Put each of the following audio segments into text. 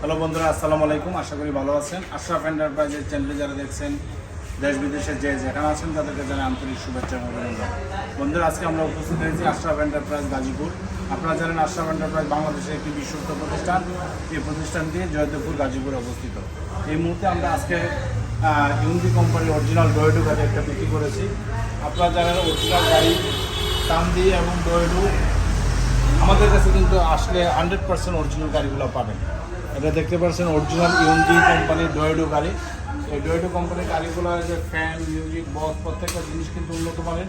Hello বন্ধুরা, আসসালামু আলাইকুম। আশা করি ভালো আছেন। আশরাফ এন্টারপ্রাইজের চ্যানেলে যারা দেখছেন, দেশ বিদেশের যে যেখানে আছেন, তাদেরকে জানাই আন্তরিক শুভেচ্ছা অভিনন্দন। বন্ধুরা, আজকে আমরা উপস্থিত হয়েছি আশরাফ এন্টারপ্রাইজ গাজীপুর। আপনারা জানেন আশরাফ এন্টারপ্রাইজ বাংলাদেশের একটি বিশ্বস্ত প্রতিষ্ঠান। এই প্রতিষ্ঠানটি জয়দেবপুর গাজীপুরে অবস্থিত। এই মুহূর্তে আমরা আজকে ইউনিটি কোম্পানির অরিজিনাল ডোয়েডো গাড়ি একটা বিক্রি করেছি। আপনারা জানেন অরিজিনাল গাড়ি চান্দি এবং ডোয়েডো আমাদের কাছে কিন্তু আসলে হান্ড্রেড পার্সেন্ট অরিজিনাল গাড়িগুলো পাবেন। এটা দেখতে পাচ্ছেন অরিজিনাল ইউনজি কোম্পানির ডোয়েডো গাড়ি। এই ডোয়েডো কোম্পানির গাড়িগুলো যে ফ্যান মিউজিক বক্স প্রত্যেকটা জিনিস কিন্তু উন্নত মানের।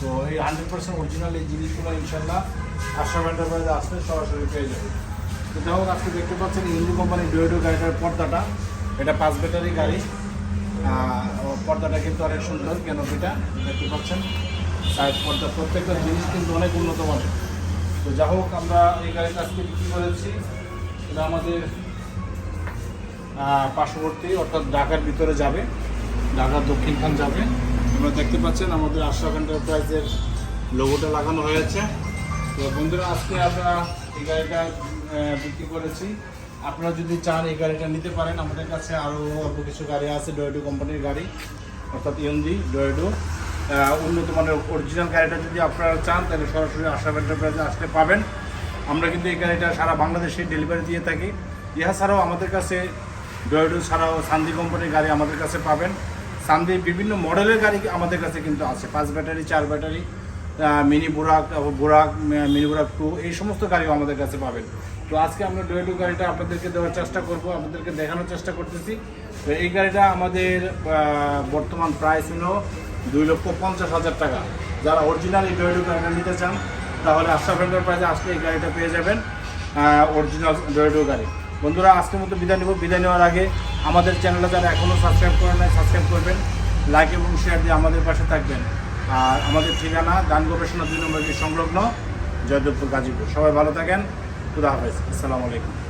তো এই হান্ড্রেড পার্সেন্ট অরিজিনাল এই জিনিসগুলো ইনশাল্লাহ আশরাফ এন্টারপ্রাইজে আসলে সরাসরি পেয়ে যাবে। তো যাই হোক, আজকে দেখতে পাচ্ছেন ইউনজি কোম্পানির ডোয়েডো গাড়িটার পর্দাটা। এটা পাঁচ ব্যাটারি গাড়ি। পর্দাটা কিন্তু অনেক সুন্দর, কেন কেনপিটা দেখতে পাচ্ছেন। সাইড পর্দা, প্রত্যেকটা জিনিস কিন্তু অনেক উন্নত মানের। তো যা হোক, আমরা এই গাড়িটা আজকে বিক্রি করেছি। এটা আমাদের পার্শ্ববর্তী, অর্থাৎ ঢাকার ভিতরে যাবে। ঢাকার দক্ষিণখান যাবে। আপনারা দেখতে পাচ্ছেন আমাদের আশরাফ এন্টারপ্রাইজের লোগোটা লাগানো হয়েছে। তো বন্ধুরা, আজকে আমরা এই গাড়িটা বিক্রি করেছি। আপনারা যদি চান এই গাড়িটা নিতে পারেন, আমাদের কাছে আরও অল্প কিছু গাড়ি আছে ডয়েডো কোম্পানির গাড়ি, অর্থাৎ ইউনজি ডয়েডো উন্নত মানের অরিজিনাল গাড়িটা যদি আপনারা চান, তাহলে সরাসরি আশরাফ এন্টারপ্রাইজে আসতে পাবেন আমরা কিন্তু এই গাড়িটা সারা বাংলাদেশে ডেলিভারি দিয়ে থাকি। ইহা ছাড়াও আমাদের কাছে ডয়েডো ছাড়াও সান্দি কোম্পানির গাড়ি আমাদের কাছে পাবেন। সান্দি বিভিন্ন মডেলের গাড়ি আমাদের কাছে কিন্তু আছে। পাঁচ ব্যাটারি, চার battery mini Burak Burak mini Burak two এই সমস্ত গাড়িও আমাদের কাছে পাবেন। তো আজকে আমরা ডোয়েডো গাড়িটা আপনাদেরকে দেওয়ার চেষ্টা করব, আপনাদেরকে দেখানোর চেষ্টা করতেছি। তো এই গাড়িটা আমাদের বর্তমান প্রাইস হলো দুই লক্ষ পঞ্চাশ হাজার টাকা। যারা অরিজিনাল এই ডোয়েডো গাড়িটা নিতে চান তাহলে আশরাফ এন্টারপ্রাইজে আসলে এই গাড়িটা পেয়ে যাবেন অরিজিনাল ডোয়েডো গাড়ি। বন্ধুরা, আজকের মতো বিদায় নেব। বিদায় নেওয়ার আগে আমাদের চ্যানেলটা যারা এখনও সাবস্ক্রাইব করে নাই সাবস্ক্রাইব করবেন। লাইক এবং শেয়ার দিয়ে আমাদের পাশে থাকবেন। আর আমাদের ঠিকানা গান গবেষণা দুই নম্বর সংলগ্ন, জয়দেবপুর গাজীপুর। সবাই ভালো থাকেন। খুদা হাফেজ। আসসালামু আলাইকুম।